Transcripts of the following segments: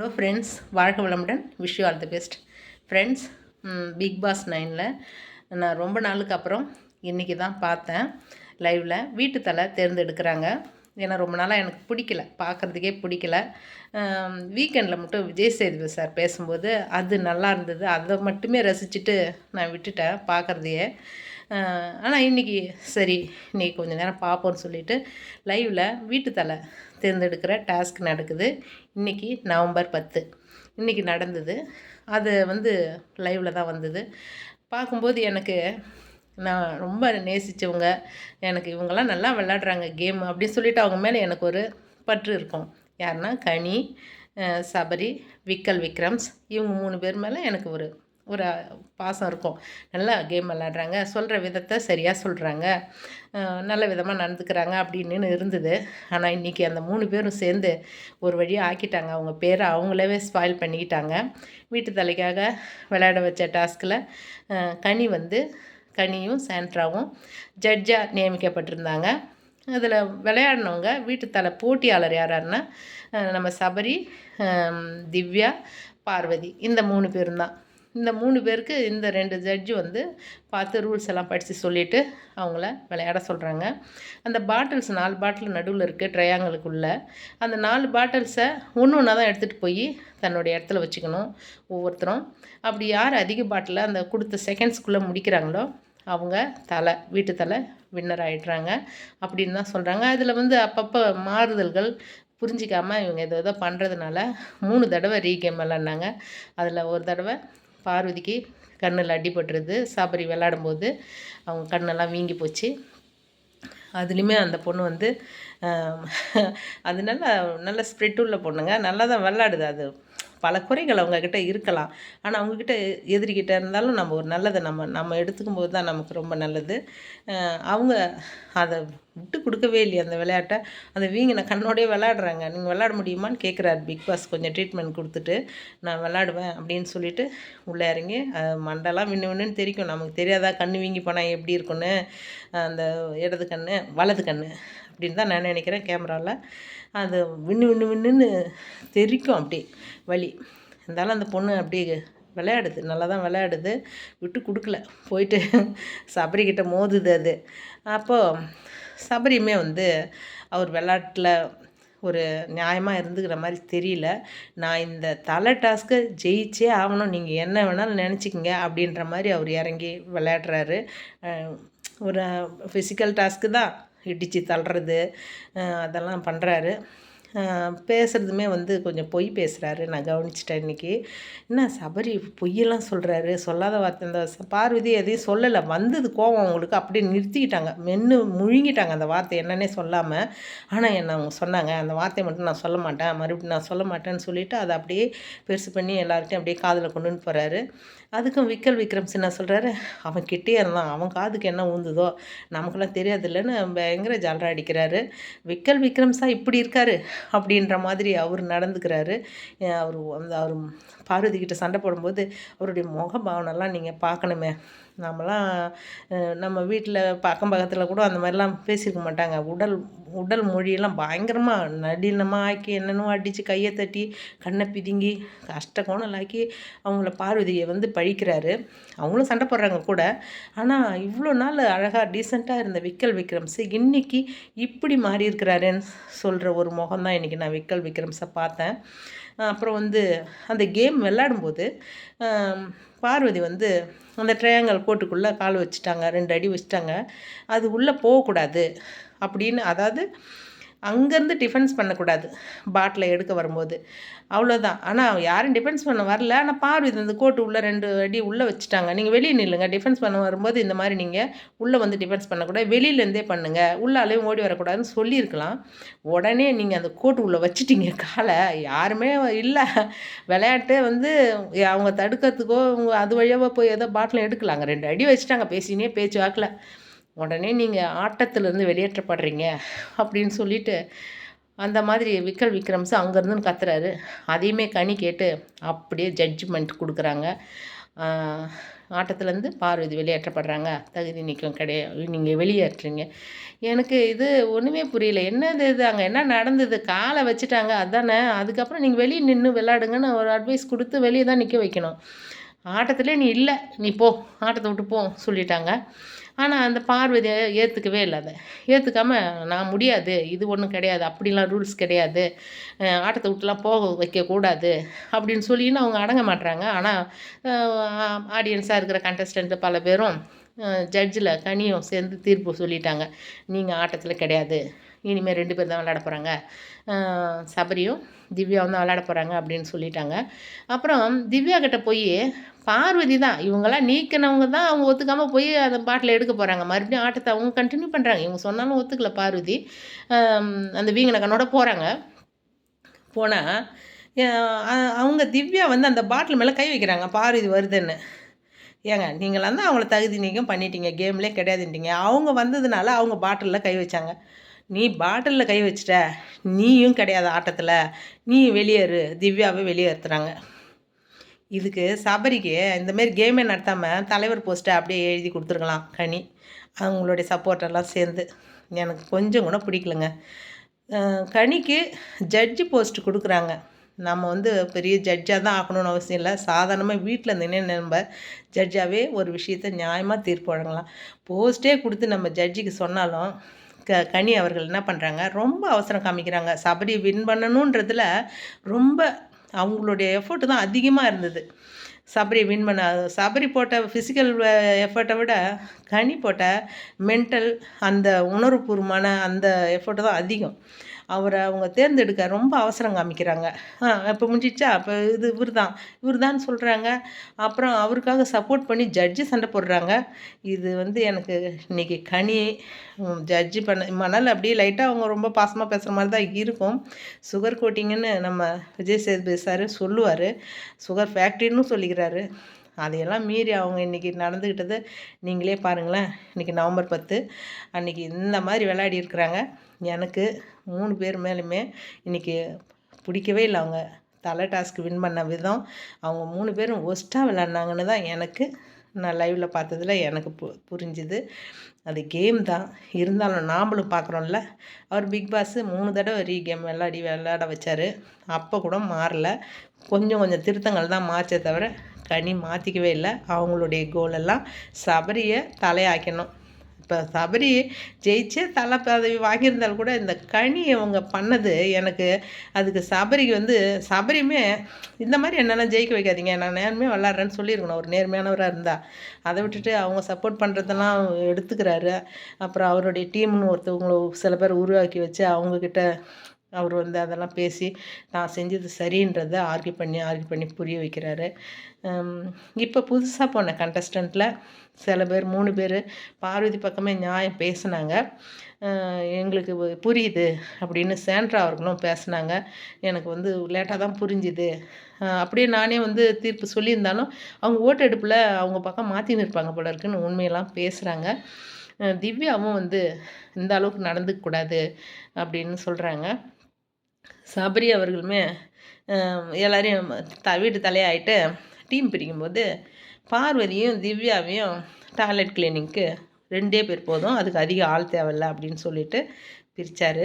Hello friends வாழ்க வளமுடன். Wish you all the best friends Big Boss நைனில் நான் ரொம்ப நாளுக்கு அப்புறம் இன்றைக்கி தான் பார்த்தேன். லைவில் வீட்டு தலை தேர்ந்தெடுக்கிறாங்க. ஏன்னா ரொம்ப நாளாக எனக்கு பிடிக்கல பார்க்குறதுக்கே பிடிக்கல. வீக்கெண்டில் மட்டும் விஜய் சேதுபதி சார் பேசும்போது அது நல்லா இருந்தது. அதை மட்டுமே ரசிச்சுட்டு நான் விட்டுட்டேன் பார்க்குறதையே ஆனால் இன்றைக்கி சரி இன்றைக்கி கொஞ்சம் நேரம் பார்ப்போம்னு சொல்லிவிட்டு லைவில் வீட்டு தலை தேர்ந்தெடுக்கிற டாஸ்க் நடக்குது. இன்றைக்கி நவம்பர் பத்து. இன்றைக்கி நடந்தது. அது வந்து லைவில் தான் வந்தது. பார்க்கும்போது எனக்கு நான் ரொம்ப நேசித்தவங்க எனக்கு இவங்கெல்லாம் நல்லா விளாட்றாங்க கேம் அப்படின்னு சொல்லிட்டு அவங்க மேலே எனக்கு ஒரு பற்று இருக்கும். யாருன்னா கனி சபரி விக்கல் விக்ரம்ஸ். இவங்க மூணு பேர் மேலே எனக்கு ஒரு ஒரு பாசம் இருக்கும். நல்லா கேம் விளாட்றாங்க சொல்கிற விதத்தை சரியாக சொல்கிறாங்க நல்ல விதமாக நடந்துக்கிறாங்க அப்படின்னு இருந்தது. ஆனால் இன்றைக்கி அந்த மூணு பேரும் சேர்ந்து ஒரு வழியாக ஆக்கிட்டாங்க. அவங்க பேரை அவங்களவே ஸ்பாயில் பண்ணிக்கிட்டாங்க. வீட்டு தலைக்காக விளையாட வச்ச டாஸ்கில் கனி வந்து கனியும் சாண்ட்ராவும் ஜட்ஜாக நியமிக்கப்பட்டிருந்தாங்க. அதில் விளையாடினவங்க வீட்டு தலை போட்டியாளர் யாராருன்னா நம்ம சபரி திவ்யா பார்வதி இந்த மூணு பேரும் தான் இந்த மூணு பேருக்கு இந்த ரெண்டு ஜட்ஜு வந்து பார்த்து ரூல்ஸ் எல்லாம் படித்து சொல்லிவிட்டு அவங்கள விளையாட சொல்கிறாங்க அந்த பாட்டில்ஸ் நாலு பாட்டில் நடுவில் இருக்குது ட்ரையாங்களுக்குள்ளே அந்த நாலு பாட்டில்ஸை ஒன்று ஒன்றா தான் எடுத்துகிட்டு போய் தன்னுடைய இடத்துல வச்சுக்கணும் ஒவ்வொருத்தரும். அப்படி யார் அதிக பாட்டில் அந்த கொடுத்த செகண்ட்ஸ்குள்ளே முடிக்கிறாங்களோ அவங்க தலை வீட்டு தலை வின்னர் ஆகிடுறாங்க அப்படின்னு தான் சொல்கிறாங்க அதில் வந்து அப்பப்போ மாறுதல்கள் புரிஞ்சிக்காமல் இவங்க எதோ எதோ பண்ணுறதுனால மூணு தடவை ரீகேம் விளாண்டாங்க அதில் ஒரு தடவை பார்வதிக்கு கண்ணில் அடிபட்டுருது. சாபரி விளாடும்போது அவங்க கண்ணெல்லாம் வீங்கி போச்சு. அதுலேயுமே அந்த பொண்ணு வந்து அது நல்லா நல்ல ஸ்ப்ரிட் உள்ள பொண்ணுங்க. நல்லா தான் விளாடுது அது. பல குறைகள் அவங்கக்கிட்ட இருக்கலாம். ஆனால் அவங்கக்கிட்ட எதிரிக்கிட்ட இருந்தாலும் நம்ம ஒரு நல்லதை நம்ம நம்ம எடுத்துக்கும் போது தான் நமக்கு ரொம்ப நல்லது. அவங்க அதை விட்டு கொடுக்கவே இல்லையே அந்த விளையாட்டை. அந்த வீங்கின கண்ணோடய விளையாடுறாங்க. நீங்கள் விளையாட முடியுமான்னு கேட்குறாரு பிக் பாஸ் கொஞ்சம் ட்ரீட்மெண்ட் கொடுத்துட்டு. நான் விளாடுவேன் அப்படின்னு சொல்லிட்டு உள்ளே இறங்கி மண்டெல்லாம் விண்ணு விண்ணுன்னு தெரிக்கும். நமக்கு தெரியாதா? கண் வீங்கி போனால் எப்படி இருக்குன்னு அந்த இடது கண் வலது கண் அப்படின்னு தான் நான் நினைக்கிறேன் கேமராவில் அது விண்ணு விண்ணு விண்ணுன்னு தெரிக்கும் அப்படி வழி இருந்தாலும் அந்த பொண்ணு அப்படியே விளையாடுது. நல்லா தான் விளையாடுது. விட்டு கொடுக்கல. போயிட்டு சபரிக்கிட்ட மோதுது அது. அப்போது சபரியுமே வந்து அவர் விளையாட்டில் ஒரு நியாயமாக இருந்துக்கிற மாதிரி தெரியல. நான் இந்த தலை டாஸ்க்கை ஜெயிச்சே ஆகணும். நீங்கள் என்ன வேணாலும் நினச்சிக்கிங்க அப்படின்ற மாதிரி அவர் இறங்கி விளையாடுறாரு. ஒரு ஃபிசிக்கல் டாஸ்க்கு தான் இடித்து தள்ளுறது அதெல்லாம் பண்ணுறாரு பேசுகிறதுமே வந்து கொஞ்சம் பொய் பேசுகிறாரு நான் கவனிச்சிட்டேன் இன்றைக்கி என்ன சபரி பொய்யெல்லாம் சொல்கிறாரு சொல்லாத வார்த்தை இந்த பார்வதி எதையும் சொல்லலை. வந்தது கோவம் அவங்களுக்கு. அப்படியே நிறுத்திக்கிட்டாங்க. மென்று முழுங்கிட்டாங்க அந்த வார்த்தை. என்னன்னே சொல்லாமல் ஆனால் என்ன அவங்க சொன்னாங்க? அந்த வார்த்தையை மட்டும் நான் சொல்ல மாட்டேன். மறுபடியும் நான் சொல்ல மாட்டேன்னு சொல்லிவிட்டு அதை அப்படியே பெருசு பண்ணி எல்லார்ட்டையும் அப்படியே காதில் கொண்டுன்னு போகிறாரு அதுக்கும் விக்கல் விக்ரம் சின்ன சொல்கிறாரு அவன் கிட்டே இருந்தான். அவன் காதுக்கு என்ன ஊந்துதோ? நமக்குலாம் தெரியாதுல்லன்னு பயங்கர ஜாலரா அடிக்கிறாரு. விக்கல் விக்ரம்ஸா இப்படி இருக்காரு? அப்படின்ற மாதிரி அவர் நடந்துக்கிறாரு. அவர் அந்த அவர் பார்வதி கிட்ட சண்டை போடும்போது அவருடைய முக பாவனைலாம் நீங்கள் பார்க்கணுமே. நாமெல்லாம் நம்ம வீட்டில் பக்கம் பக்கத்தில் கூட அந்த மாதிரிலாம் பேசியிருக்க மாட்டாங்க. உடல் உடல் மொழியெல்லாம் பயங்கரமாக நடினமாக ஆக்கி என்னென்னோ அடித்து கையை தட்டி கண்ணை பிதுங்கி கஷ்ட கோணலாக்கி அவங்கள பார்வதியை வந்து பழிக்கிறாரு. அவங்களும் சண்டை போடுறாங்க கூட. ஆனால் இவ்வளோ நாள் அழகாக டீசெண்டாக இருந்த விக்கல் விக்ரம்ஸ் இன்றைக்கி இப்படி மாறி இருக்கிறாருன்னு சொல்கிற ஒரு முகம் தான் இன்றைக்கி நான் விக்கல் விக்ரம்ஸை பார்த்தேன். அப்புறம் வந்து அந்த கேம் விளாடும்போது பார்வதி வந்து அந்த ட்ரையாங்கல் கோட்டுக்குள்ளே கால் வச்சுட்டாங்க ரெண்டு அடி வச்சுட்டாங்க. அது உள்ளே போகக்கூடாது அப்படின்னு அதாவது அங்கேருந்து டிஃபென்ஸ் பண்ணக்கூடாது. பாட்டில் எடுக்க வரும்போது. அவ்வளோதான் ஆனால் யாரும் டிஃபென்ஸ் பண்ண வரல. ஆனால் பார்வை இந்த கோட்டு உள்ளே ரெண்டு அடி உள்ளே வச்சுட்டாங்க. நீங்கள் வெளியே நில்லுங்க. டிஃபென்ஸ் பண்ண வரும்போது இந்த மாதிரி நீங்கள் உள்ளே வந்து டிஃபென்ஸ் பண்ணக்கூடாது. வெளியிலேருந்தே பண்ணுங்கள் உள்ளாலேயும் ஓடி வரக்கூடாதுன்னு சொல்லியிருக்கலாம். உடனே நீங்கள் அந்த கோட்டு உள்ளே வச்சுட்டீங்க. காலை யாருமே இல்லை. விளையாட்டே வந்து அவங்க தடுக்கிறதுக்கோ அது வழியாக போய் ஏதோ பாட்டில் எடுக்கலாங்க. ரெண்டு அடி வச்சுட்டாங்க. பேசினே பேச்சு வாக்கில். உடனே நீங்கள் ஆட்டத்திலேருந்து வெளியேற்றப்படுறீங்க அப்படின்னு சொல்லிட்டு அந்த மாதிரி விக்கல் விக்ரம்ஸ் அங்கேருந்து கத்துறாரு. அதையுமே கனி கேட்டு அப்படியே ஜட்ஜ்மெண்ட் கொடுக்குறாங்க. ஆட்டத்துலேருந்து பார்வதி வெளியேற்றப்படுறாங்க. தகுதி நீக்கம் கிடையாது நீங்கள் வெளியேற்றுறீங்க. எனக்கு இது ஒன்றுமே புரியல. என்னது இது? அங்கே என்ன நடந்தது? காலை வச்சுட்டாங்க. அதானே? அதுக்கப்புறம் நீங்கள் வெளியே நின்று விளாடுங்கன்னு ஒரு அட்வைஸ் கொடுத்து வெளியே தான் நிற்க வைக்கணும். ஆட்டத்துலேயே நீ இல்லை. நீ போ. ஆட்டத்தை விட்டு போ சொல்லிட்டாங்க. ஆனால் அந்த பார்வதியை ஏற்றுக்கவே இல்லை அதை. ஏற்றுக்காமல் நான் முடியாது இது ஒன்றும் கிடையாது அப்படிலாம் ரூல்ஸ் கிடையாது ஆட்டத்தை விட்டுலாம் போக வைக்கக்கூடாது அப்படின்னு சொல்லின்னு அவங்க அடங்க மாட்டுறாங்க ஆனால் ஆடியன்ஸாக இருக்கிற கண்டஸ்டண்ட்டு பல பேரும் ஜட்ஜில் கனியும் சேர்ந்து தீர்ப்பு சொல்லிட்டாங்க. நீங்கள் ஆட்டத்தில் கிடையாது இனிமேல் ரெண்டு பேர் தான் விளையாட போகிறாங்க சபரியும் திவ்யாவும் தான் விளையாட போகிறாங்க அப்படின்னு சொல்லிட்டாங்க. அப்புறம் திவ்யா கிட்ட போய் பார்வதி தான் இவங்கெல்லாம் நீக்கினவங்க தான் அவங்க ஒத்துக்காமல் போய் அந்த பாட்டில் எடுக்க போகிறாங்க மறுபடியும் ஆட்டத்தை அவங்க கண்டினியூ பண்ணுறாங்க இவங்க சொன்னாலும் ஒத்துக்கல பார்வதி. அந்த வீங்கின கண்ணோட போகிறாங்க போனால் அவங்க திவ்யா வந்து அந்த பாட்டில் மேலே கை வைக்கிறாங்க. பார்வதி வருதுன்னு. ஏங்க நீங்களாம் தான் அவங்கள தகுதி நீக்கம் பண்ணிட்டீங்க. கேம்லேயே கிடையாதுட்டீங்க அவங்க வந்ததுனால அவங்க பாட்டிலில் கை வச்சாங்க. நீ பாட்டிலில் கை வச்சிட்ட. நீயும் கிடையாது ஆட்டத்தில். நீ வெளியேறு. திவ்யாவை வெளியேறுத்துறாங்க இதுக்கு சபரிக்கு இந்தமாரி கேமே நடத்தாமல் தலைவர் போஸ்ட்டை அப்படியே எழுதி கொடுத்துருக்கலாம் கனி. அவங்களுடைய சப்போர்ட்டெல்லாம் சேர்ந்து. எனக்கு கொஞ்சம் கூட பிடிக்கலங்க. கனிக்கு ஜட்ஜி போஸ்ட் கொடுக்குறாங்க. நம்ம வந்து பெரிய ஜட்ஜாக தான் ஆகணும்னு அவசியம் இல்லை. சாதாரணமாக வீட்டில் இருந்தீங்கன்னா நம்ம ஜட்ஜாகவே ஒரு விஷயத்த நியாயமாக தீர்ப்பு வழங்கலாம். போஸ்ட்டே கொடுத்து நம்ம ஜட்ஜிக்கு சொன்னாலும் க கனி அவர்கள் என்ன பண்ணுறாங்க ரொம்ப அவசரம் காமிக்கிறாங்க. சபரி வின் பண்ணணுன்றதில் ரொம்ப அவங்களுடைய எஃபர்ட் தான் அதிகமாக இருந்தது. சபரி வின் பண்ண சபரி போட்ட ஃபிசிக்கல் எஃபர்ட்டை விட கனி போட்ட மென்டல் அந்த உணர்வுபூர்வமான அந்த எஃபர்ட்டு தான் அதிகம். அவரை அவங்க தேர்ந்தெடுக்க ரொம்ப அவசரம் காமிக்கிறாங்க. இப்போ முடிஞ்சிச்சா? அப்போ இது இவர் தான் இவர் தான் சொல்கிறாங்க அப்புறம் அவருக்காக சப்போர்ட் பண்ணி ஜட்ஜி சண்டை போடுறாங்க. இது வந்து எனக்கு இன்றைக்கி கனி ஜட்ஜி பண்ண மணல் அப்படியே லைட்டாக அவங்க ரொம்ப பாசமாக பேசுகிற மாதிரி தான் இருக்கும். சுகர் கோட்டிங்குன்னு நம்ம விஜய் சேதுபதி சார் சொல்லுவார். சுகர் ஃபேக்ட்ரின்னு சொல்லிக்கிறாரு. அதையெல்லாம் மீறி அவங்க இன்றைக்கி நடந்துக்கிட்டது நீங்களே பாருங்களேன். இன்றைக்கி நவம்பர் பத்து. அன்றைக்கி இந்த மாதிரி விளையாடி இருக்கிறாங்க. எனக்கு மூணு பேர் மேலுமே இன்றைக்கி பிடிக்கவே இல்லை அவங்க. தலை டாஸ்க் வின் பண்ண விதம். அவங்க மூணு பேரும் ஒஸ்ட்டாக விளாட்னாங்கன்னு தான் எனக்கு நான் லைவில் பார்த்ததில் எனக்கு பு புரிஞ்சுது. அது கேம் தான். இருந்தாலும் நாம்ளும் பார்க்குறோம்ல. அவர் பிக் பாஸு மூணு தடவை ரீ கேம் விளாடி விளாட வச்சார். அப்போ கூட மாறல. கொஞ்சம் கொஞ்சம் திருத்தங்கள் தான் மாற்றே தவிர கனி மாற்றிக்கவே இல்லை. அவங்களுடைய கோலெல்லாம் சபரியை தலையாக்கணும். இப்போ சபரி ஜெயிச்சே தலை பதவி வாங்கியிருந்தால் கூட இந்த கனி அவங்க பண்ணது எனக்கு அதுக்கு சபரிக்கு வந்து சபரியுமே இந்த மாதிரி என்னெல்லாம் ஜெயிக்க வைக்காதீங்க நான் நேர்மையாக விளாட்றேன்னு சொல்லியிருக்கணும். ஒரு நேர்மையானவராக இருந்தால் அதை விட்டுட்டு அவங்க சப்போர்ட் பண்ணுறதெல்லாம் எடுத்துக்கிறாரு. அப்புறம் அவருடைய டீம்னு ஒருத்தவங்களை சில பேர் உருவாக்கி வச்சு அவங்கக்கிட்ட அவர் வந்து அதெல்லாம் பேசி நான் செஞ்சது சரின்றதை ஆர்கியூ பண்ணி ஆர்கியூ பண்ணி புரிய வைக்கிறாரு. இப்போ புதுசாக போன கண்டஸ்டண்ட்டில் சில பேர் மூணு பேர் பார்வதி பக்கமே நியாயம் பேசுனாங்க. எங்களுக்கு புரியுது அப்படின்னு சேண்ட்ரா அவர்களும் பேசுனாங்க. எனக்கு வந்து லேட்டாக தான் புரிஞ்சுது. அப்படியே நானே வந்து தீர்ப்பு சொல்லியிருந்தாலும் அவங்க ஓட்டெடுப்பில் அவங்க பக்கம் மாற்றி நிற்பாங்க போல இருக்குன்னு உண்மையெல்லாம் பேசுகிறாங்க திவ்யாவும் வந்து இந்த அளவுக்கு நடந்துக்கூடாது அப்படின்னு சொல்கிறாங்க சபரி அவர்களுமே எல்லோரையும் த வீட்டு தலையாயிட்டு டீம் பிரிக்கும்போது பார்வதியும் திவ்யாவையும் டாய்லெட் கிளீனிங்க்கு ரெண்டே பேர் போதும் அதுக்கு அதிக ஆள் தேவையில்ல அப்படின்னு சொல்லிட்டு பிரித்தார்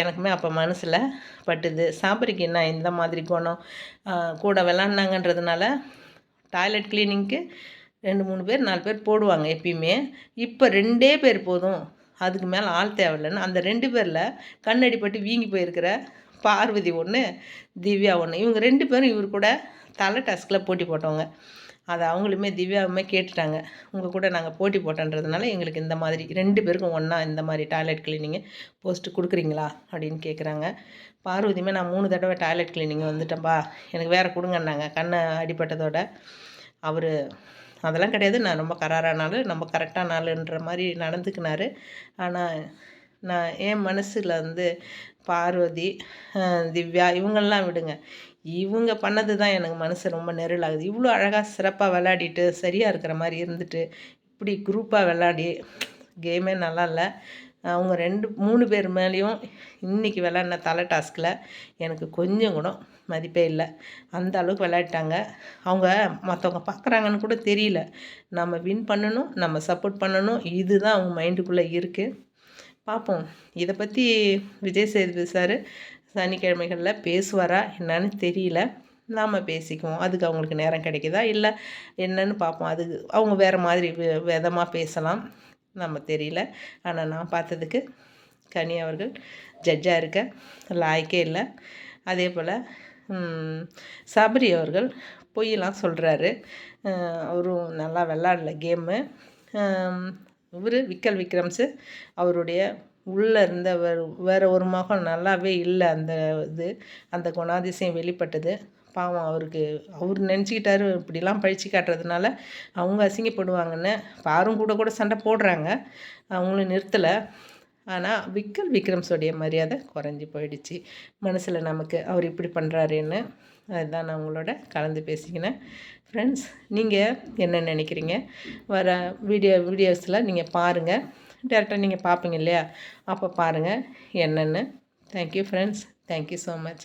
எனக்குமே அப்போ மனசில் பட்டுது. சாபரிக்கு என்ன இந்த மாதிரி குணம்? கூட விளாண்டாங்கன்றதுனால டாய்லெட் கிளீனிங்க்கு ரெண்டு மூணு பேர் நாலு பேர் போடுவாங்க எப்பயுமே. இப்போ ரெண்டே பேர் போதும். அதுக்கு மேலே ஆள் தேவையில்லைன்னு அந்த ரெண்டு பேரில் கண்ணடிப்பட்டு வீங்கி போயிருக்கிற பார்வதி ஒன்று திவ்யா ஒன்று இவங்க ரெண்டு பேரும் இவர் கூட தலை டஸ்கில் போட்டி போட்டவங்க. அதை அவங்களுமே திவ்யாவுமே கேட்டுட்டாங்க. உங்கள் கூட நாங்கள் போட்டி போட்டோன்றதுனால எங்களுக்கு இந்த மாதிரி ரெண்டு பேருக்கும் ஒன்றா இந்த மாதிரி டாய்லெட் கிளீனிங்கு போஸ்ட்டு கொடுக்குறீங்களா? அப்படின்னு கேட்குறாங்க பார்வதியுமே நான் மூணு தடவை டாய்லெட் கிளீனிங் வந்துட்டேன்ப்பா எனக்கு வேறு கொடுங்கன்னாங்க. கண்ணை அடிப்பட்டதோட அவர் அதெல்லாம் கிடையாது. நான் ரொம்ப கராரானாலும் நம்ம கரெக்டாக நாளுன்ற மாதிரி நடந்துக்கினார். ஆனால் நான் என் மனசில் வந்து பார்வதி திவ்யா இவங்கெல்லாம் விடுங்க. இவங்க பண்ணது தான் எனக்கு மனசு ரொம்ப நெருளாகுது. இவ்வளோ அழகாக சிறப்பாக விளையாடிட்டு சரியாக இருக்கிற மாதிரி இருந்துட்டு இப்படி குரூப்பாக விளாடி கேமே நல்லா இல்லை. அவங்க ரெண்டு மூணு பேர் மேலேயும் இன்றைக்கி விளாட்ன தலை டாஸ்கில் எனக்கு கொஞ்சம் கூட மதிப்பே இல்லை. அந்த அளவுக்கு விளையாட்டாங்க அவங்க மற்றவங்க பார்க்குறாங்கன்னு கூட தெரியல. நம்ம வின் பண்ணணும் நம்ம சப்போர்ட் பண்ணணும். இதுதான் அவங்க மைண்டுக்குள்ளே இருக்குது பார்ப்போம் இதை பற்றி விஜய் சேதுபதி சார் சனிக்கிழமைகளில் பேசுவாரா என்னன்னு தெரியல. நாம் பேசிக்குவோம். அதுக்கு அவங்களுக்கு நேரம் கிடைக்குதா இல்லை என்னன்னு பார்ப்போம் அது அவங்க வேறு மாதிரி விதமாக பேசலாம். நம்ம தெரியல. ஆனால் நான் பார்த்ததுக்கு கனி அவர்கள் ஜட்ஜாக இருக்க லாய்க்கே இல்லை. அதே போல் சபரி அவர்கள் பொய்யெல்லாம் சொல்கிறாரு அவரும் நல்லா விளாடல கேமு இவர் விக்கல் விக்ரம்ஸு அவருடைய உள்ளே இருந்த வேறு ஒரு முகம் நல்லாவே இல்லை அந்த இது அந்த குணாதிசயம் வெளிப்பட்டது. பாவம் அவருக்கு அவர் நினச்சிக்கிட்டாரு இப்படிலாம் பழிச்சு காட்டுறதுனால அவங்க அசிங்கப்படுவாங்கன்னு பாரும் கூட கூட சண்டை போடுறாங்க. அவங்களும் நிறுத்தலை. ஆனால் விக்கல் விக்ரம்ஸோடைய மரியாதை குறைஞ்சி போயிடுச்சு. மனசில் நமக்கு அவர் இப்படி பண்ணுறாருன்னு அதுதான் நான் உங்களோட கலந்து பேசிக்கினேன். ஃப்ரெண்ட்ஸ் நீங்கள் என்ன நினைக்கிறீங்க? வர வீடியோ வீடியோஸில் நீங்கள் பாருங்கள் டேரெக்டாக நீங்கள் பார்ப்பீங்க இல்லையா? அப்போ பாருங்கள் என்னென்னு. Thank you friends thank you so much